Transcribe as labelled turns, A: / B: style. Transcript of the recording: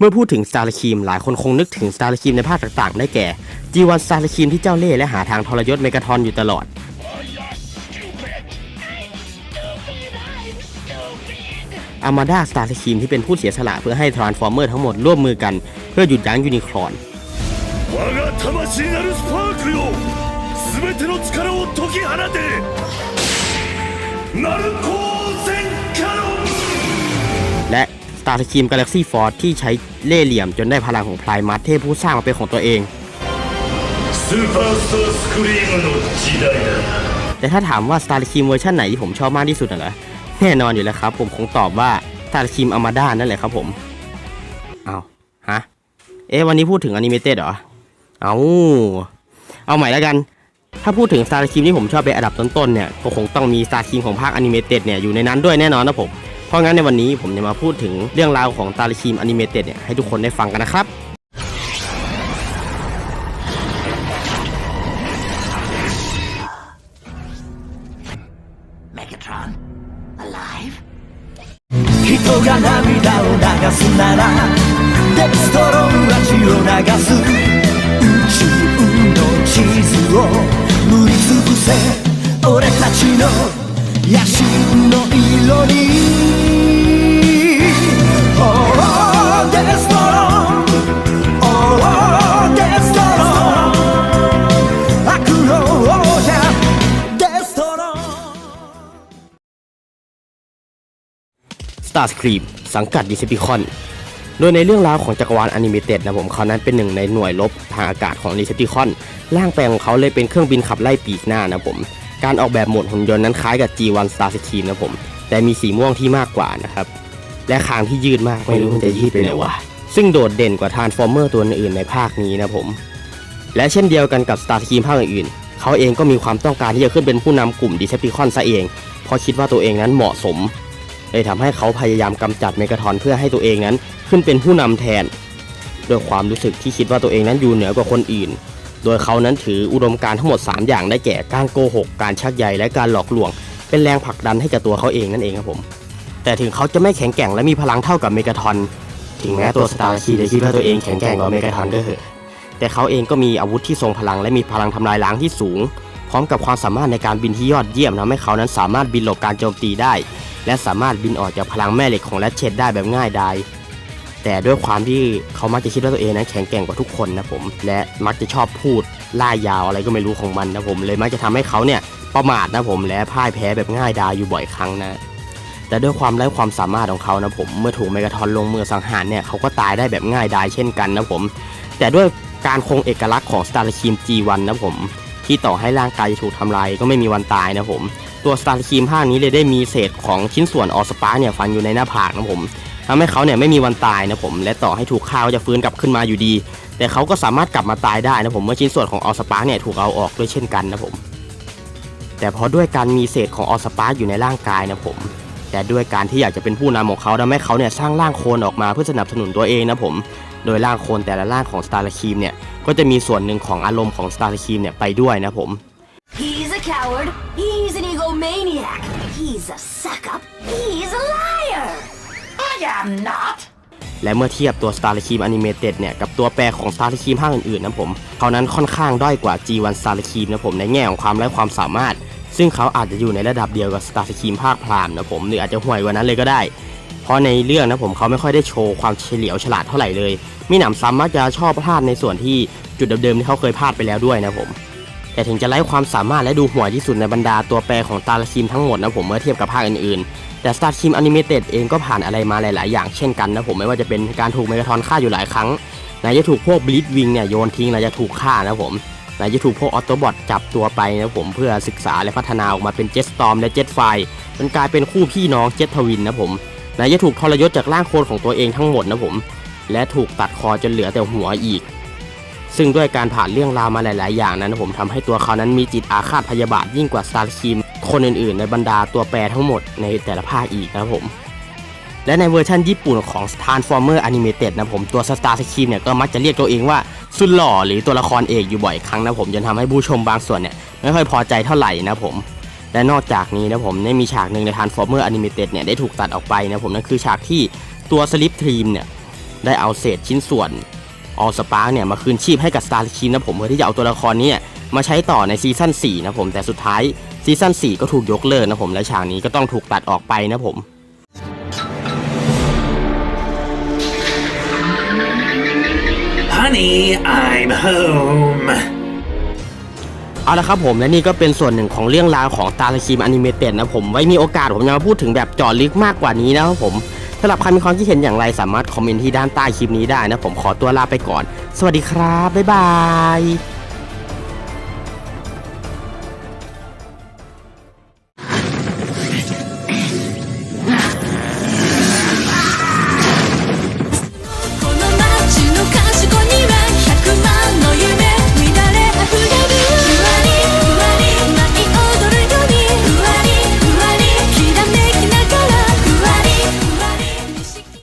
A: เมื่อพูดถึงสตาร์คีมหลายคนคงนึกถึงสตาร์คีมในภาคต่างๆ ได้แก่ G1 สตาร์คีมที่เจ้าเล่ห์และหาทางทรยศเมกาทอนอยู่ตลอด อามาดาสตาร์คีมที่เป็นผู้เสียสละเพื่อให้ทรานส์ฟอร์เมอร์ทั้งหมดร่วมมือกัน เพื่อหยุดยั้งยูนิครอน
B: 我が魂なるスパークルよ全ての力を解き放てナルコ สตาร์ทีมกา
A: แล็กซี่ฟอร์ดที่ใช้เล่เหลี่ยมจนได้พลังของพลายมัดเทพผู้สร้างมาเป็นของตัวเอง แต่ถ้าถามว่าสตาร์ทีมเวอร์ชันไหนที่ผมชอบมากที่สุดน่ะเหรอแน่นอนอยู่แล้วครับ ผมคงตอบว่าสตาร์ทีมอามาด้านั่นแหละครับผมเอาฮะเอ๊ะวันนี้พูดถึงอนิเมเต็ดเหรอเอาเอาใหม่แล้วกัน ถ้าพูดถึงสตาร์ทีมที่ผมชอบเป็นอันดับต้นๆเนี่ยก็คงต้องมีสตาร์ทีมของภาคอนิเมเต็ดเนี่ยอยู่ในนั้นด้วยแน่นอนนะผม เพราะงั้นในวันนี้ผมจะมาพูดถึงเรื่องราวของ Star t r e a m อนิเมเต็ดเนี่ยให้ทุกคนได้ฟังกันนะครับ
C: Megatron, alive?
D: 人が涙を流すならデストロンは血を流す
A: Star Scream สังกัดดิ c ซ p ิคอนโดยในเรื่องราวของจักรวาลอนิเมเต็ดนะผมเขานั้นเป็นหนึ่งในหน่วยรบทางอากาศของดิ c ซ p ิคอนร่างแปลงของเขาเลยเป็นเครื่องบินขับไล่ปีกหน้านะผมการออกแบบหมดหุ่นยนต์นั้นคล้ายกับ G1 Star Scream นะผม แต่มีสีม่วงที่มากกว่านะครับและคางที่ยืดมากไม่รู้มันจะยืดไปไหนวะซึ่งโดดเด่นกว่าทานฟอร์เมอร์ตัวอื่นในภาคนี้นะผม และเช่นเดียวกันกับ Star Scream ภาคอื่นๆ เขาเองก็มีความต้องการที่จะขึ้นเป็นผู้นำกลุ่มดิเซติคอนซะเอง เพราะคิดว่าตัวเองนั้นเหมาะสม เลยทำให้เขาพยายามกำจัดเมกาทอนเพื่อให้ตัวเองนั้นขึ้นเป็นผู้นำแทนด้วยความรู้สึกที่คิดว่าตัวเองนั้นอยู่เหนือกว่าคนอื่น โดยเขานั้นถืออุดมการทั้งหมด 3 อย่างได้แก่การโกหก การชักใยและการหลอกลวง เป็นแรงผลักดันให้กับตัวเขาเองนั่นเองครับผม แต่ถึงเขาจะไม่แข็งแกร่งและมีพลังเท่ากับเมกาทอนถึงแม้ตัวสตาร์คีจะคิดว่าตัวเองแข็งแกร่งกว่าเมกาทอนก็เถอะแต่เขาเองก็มีอาวุธที่ทรงพลังและมีพลังทำลายล้างที่สูง พร้อมกับความสามารถในการบินที่ยอดเยี่ยมทำให้เขานั้นสามารถบินหลบการโจมตีได้ และสามารถบินออกจากพลังแม่เหล็กของแรดเชดได้แบบง่ายดายแต่ด้วยความที่เขามักจะคิดว่าตัวเองนั้นแข็งแกร่งกว่าทุกคนนะผม และมักจะชอบพูดล่ายาวอะไรก็ไม่รู้ของมันนะผมเลยมักจะทำให้เขาเนี่ยประมาทนะผมและพ่ายแพ้แบบง่ายดายอยู่บ่อยครั้งนะแต่ด้วยความไร้ความสามารถของเขานะผมเมื่อถูกเมกาทอนลงมือสังหารเนี่ยเขาก็ตายได้แบบง่ายดายเช่นกันนะผม แต่ด้วยการคงเอกลักษณ์ของสตาร์คีม G1 นะผม ที่ต่อให้ร่างกายจะถูกทำลายก็ไม่มีวันตายนะผม ตัวสตาร์คีมภาคนี้เลยได้มีเศษของชิ้นส่วนออสปาร์เนี่ยฝังอยู่ในหน้าผากนะผมทำให้เขาเนี่ยไม่มีวันตายนะผมและต่อให้ถูกฆ่าก็จะฟื้นกลับขึ้นมาอยู่ดี แต่เขาก็สามารถกลับมาตายได้นะผมเมื่อชิ้นส่วนของออสปาร์เนี่ยถูกเอาออกด้วยเช่นกันนะผม แต่เพราะด้วยการมีเศษของออสปาร์อยู่ในร่างกายนะผม แต่ด้วยการที่อยากจะเป็นผู้นำของเขาทำให้เขาเนี่ยสร้างร่างโคลนออกมาเพื่อสนับสนุนตัวเองนะผมโดยร่างโคลนแต่ละร่างของสตาร์คีมเนี่ยก็จะมีส่วนหนึ่งของอารมณ์ของสตาร์คีมเนี่ยไปด้วยนะผม
C: coward. He's an egomaniac. He's a suck up. He's a liar. I am not.
A: และเมื่อเทียบตัว Star t r e a m Animated เนี่ยกับตัวแปรของ Star t r e a m ภาคอื่นๆนะผมเขานั้นค่อนข้างด้อยกว่า G1 Star t r e a m นะผมในแง่ของความและความสามารถ ซึ่งเขาอาจจะอยู่ในระดับเดียวกับ Star t r e a m ภาคพรามนะผมหรืออาจจะห่วยกว่านั้นเลยก็ได้ เพราะในเรื่องนะผมเขาไม่ค่อยได้โชว์ความเฉลียวฉลาดเท่าไหร่เลย มีหนำซ้ำมักจะชอบพลาดในส่วนที่จุดเดิมๆที่เขาเคยพลาดไปแล้วด้วยนะผม แต่ถึงจะไร้ความสามารถและดูห่วยที่สุดในบรรดาตัวแปรของตาลคิมทั้งหมดนะผมเมื่อเทียบกับภาคอื่นๆ แต่ Star Team Animated เองก็ผ่านอะไรมาหลาย ๆ อย่างเช่นกันนะผมไม่ว่าจะเป็นการถูกเมกาทอนฆ่าอยู่หลายครั้งไหนจะถูกพวกบลิ t วิงเนี่ยโยนทิ้งไหนจะถูกฆ่านะผมไหนจะถูกพวกออโตบอทจับตัวไปนะผมเพื่อศึกษาและพัฒนาออกมาเป็นเจ็ตสตอมและเจ็ตไฟจนกลายเป็นคู่พี่น้องเจ็ตทวินนะผมไหนจะถูกทรยศจากร่างโคลนของตัวเองทั้งหมดนะผมและถูกตัดคอจนเหลือแต่หัวอีก ซึ่งด้วยการผ่านเรื่องราวมาหลาย ๆ อย่างนั้นผมทำให้ตัวเขานั้นมีจิตอาฆาตพยาบาทยิ่งกว่าสตาร์คีมคนอื่น ๆ ในบรรดาตัวแปรทั้งหมดในแต่ละภาคอีกนะครับผมและในเวอร์ชันญี่ปุ่นของ Transformer Animated นะผมตัว Star s c r e a m เนี่ยก็มักจะเรียกตัวเองว่าสุดหล่อหรือตัวละครเอกอยู่บ่อยครั้งนะผมจนทำให้ผู้ชมบางส่วนเนี่ยไม่ค่อยพอใจเท่าไหร่นะผม และนอกจากนี้นะผมได้มีฉากหนึ่งใน Transformer Animated เนี่ยได้ถูกตัดออกไปนะผมนั่นคือฉากที่ตัว Slip Team เนี่ยได้เอาเศษชิ้นส่วน ออสปาร์กเนี่ยมาคืนชีพให้กับ Star k i n นะผมเพื่อที่จะเอาตัวละครเนี้มาใช้ต่อในซีซั่น4นะผมแต่สุดท้ายซีซั่น4ก็ถูกยกเลิกนะผมและฉากนี้ก็ต้องถูกตัดออกไปนะผม
B: Honey I'm home
A: เอาละครับผมและนี่ก็เป็นส่วนหนึ่งของเรื่องราวของตาลคิมอนิเมเต็ดนะผมไว้มีโอกาสผมจะมาพูดถึงแบบเจาะลึกมากกว่านี้นะครับผม สำหรับใครมีความคิดเห็นอย่างไรสามารถคอมเมนต์ที่ด้านใต้คลิปนี้ได้นะผมขอตัวลาไปก่อน สวัสดีครับ บ๊ายบาย